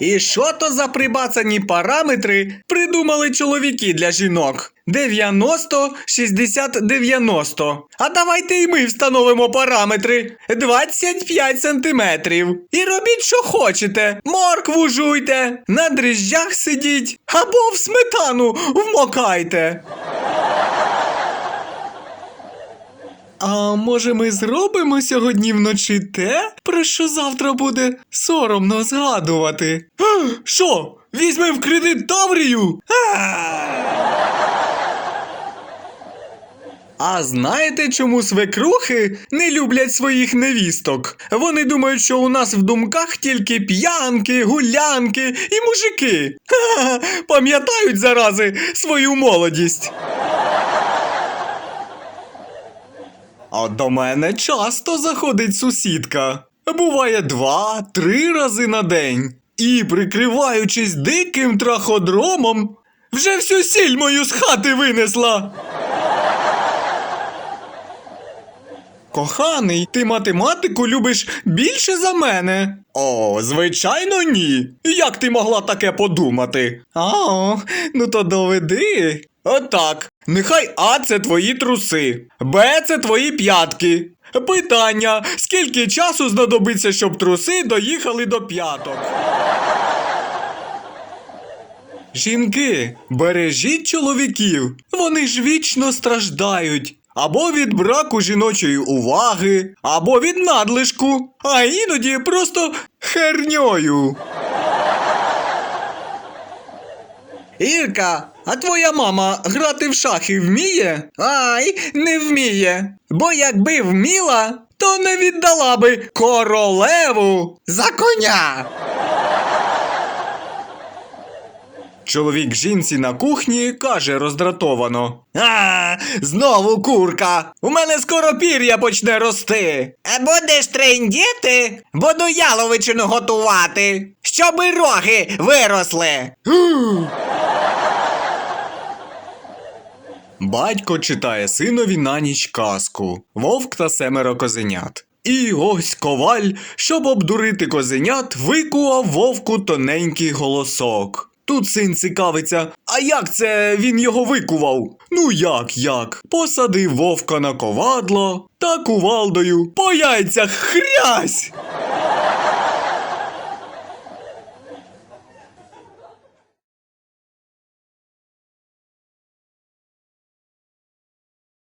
І що то за прибацані параметри придумали чоловіки для жінок? 90, 60, 90. А давайте і ми встановимо параметри 25 сантиметрів. І робіть, що хочете. Моркву жуйте, на дріжджах сидіть або в сметану вмокайте. А може ми зробимо сьогодні вночі те, про що завтра буде соромно згадувати? Що? Візьмемо в кредит Таврію? А знаєте, чому свекрухи не люблять своїх невісток? Вони думають, що у нас в думках тільки п'янки, гулянки і мужики. Пам'ятають зарази свою молодість. А до мене часто заходить сусідка. Буває два, три рази на день. І, прикриваючись диким траходромом, вже всю сіль мою з хати винесла. Коханий, ти математику любиш більше за мене. О, звичайно, ні. Як ти могла таке подумати? А, ну то доведи. Отак. Нехай А це твої труси, Б це твої п'ятки. Питання: скільки часу знадобиться, щоб труси доїхали до п'яток? Жінки, бережіть чоловіків, вони ж вічно страждають. Або від браку жіночої уваги, або від надлишку, а іноді просто херньою. Ірка, а твоя мама грати в шахи вміє? Ай, не вміє. Бо якби вміла, то не віддала би королеву за коня. Чоловік жінці на кухні каже роздратовано: А, знову курка! У мене скоро пір'я почне рости. А будеш трендіти? Буду яловичину готувати, щоби роги виросли. Батько читає синові на ніч казку Вовк та семеро козенят. І ось коваль, щоб обдурити козенят, викував вовку тоненький голосок. Тут син цікавиться, а як це він його викував? Ну як, як? Посадив вовка на ковадло та кувалдою по яйцях хрясь!